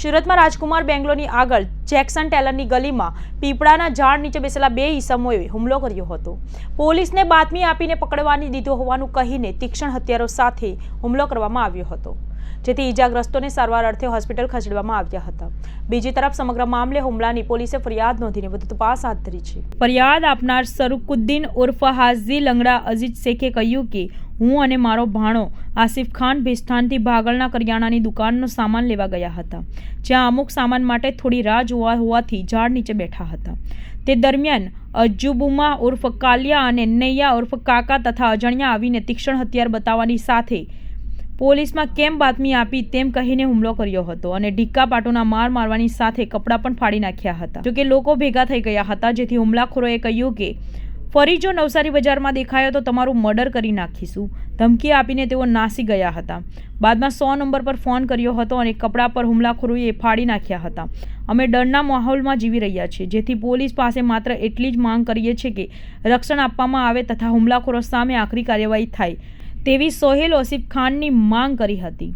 સુરતમાં રાજકુમાર બેંગ્લોરની આગળ જેક્સન ટેલરની ગલીમાં પીપળાના ઝાડ નીચે બેસેલા બે ઈસમોએ હુમલો કર્યો હતો. પોલીસને બાતમી આપીને પકડવાની દીધો હોવાનું કહીને તીક્ષ્ણ હથિયારો સાથે હુમલો કરવામાં આવ્યો હતો. જેથી ઈજાગ્રસ્તોને સારવાર અર્થે હોસ્પિટલ ખસેડવામાં આવ્યા હતા. બીજી તરફ સમગ્ર મામલે હુમલાની પોલીસે ફરિયાદ નોંધીને વધુ તપાસ હાથ ધરી છે. ફરિયાદ આપનાર સરુકુદ્દીન ઉર્ફ હાજી લંગડા અજીત શેખે કહ્યું કે હું અને મારો ભાણો આસિફ ખાન ભેસ્તાનથી ભાગળના કરિયાણાની દુકાનનો સામાન લેવા ગયા હતા, જ્યાં અમુક સામાન માટે થોડી રાહ જોવા હોવાથી ઝાડ નીચે બેઠા હતા. તે દરમિયાન અજુબુમા ઉર્ફ કાલિયા અને નૈયા ઉર્ફ કાકા તથા અજાણ્યા આવીને તીક્ષ્ણ હથિયાર બતાવવાની સાથે પોલીસમાં કેમ બાતમી આપી તેમ કહીને હુમલો કર્યો હતો અને ઢીક્કા પાટોના માર મારવાની સાથે કપડાં પણ ફાડી નાખ્યા હતા. જોકે લોકો ભેગા થઈ ગયા હતા, જેથી હુમલાખોરોએ કહ્યું કે ફરી જો નવસારી બજારમાં દેખાયો તો તમારું મર્ડર કરી નાખીશું. ધમકી આપીને તેઓ નાસી ગયા હતા. બાદમાં સો નંબર પર ફોન કર્યો હતો અને કપડાં પર હુમલાખોરોએ ફાડી નાખ્યા હતા. અમે ડરના માહોલમાં જીવી રહ્યા છીએ. જેથી પોલીસ પાસે માત્ર એટલી જ માંગ કરીએ છીએ કે રક્ષણ આપવામાં આવે તથા હુમલાખોરો સામે આકરી કાર્યવાહી થાય તેવી સોહેલ ઓસિફ ખાનની માંગ કરી હતી.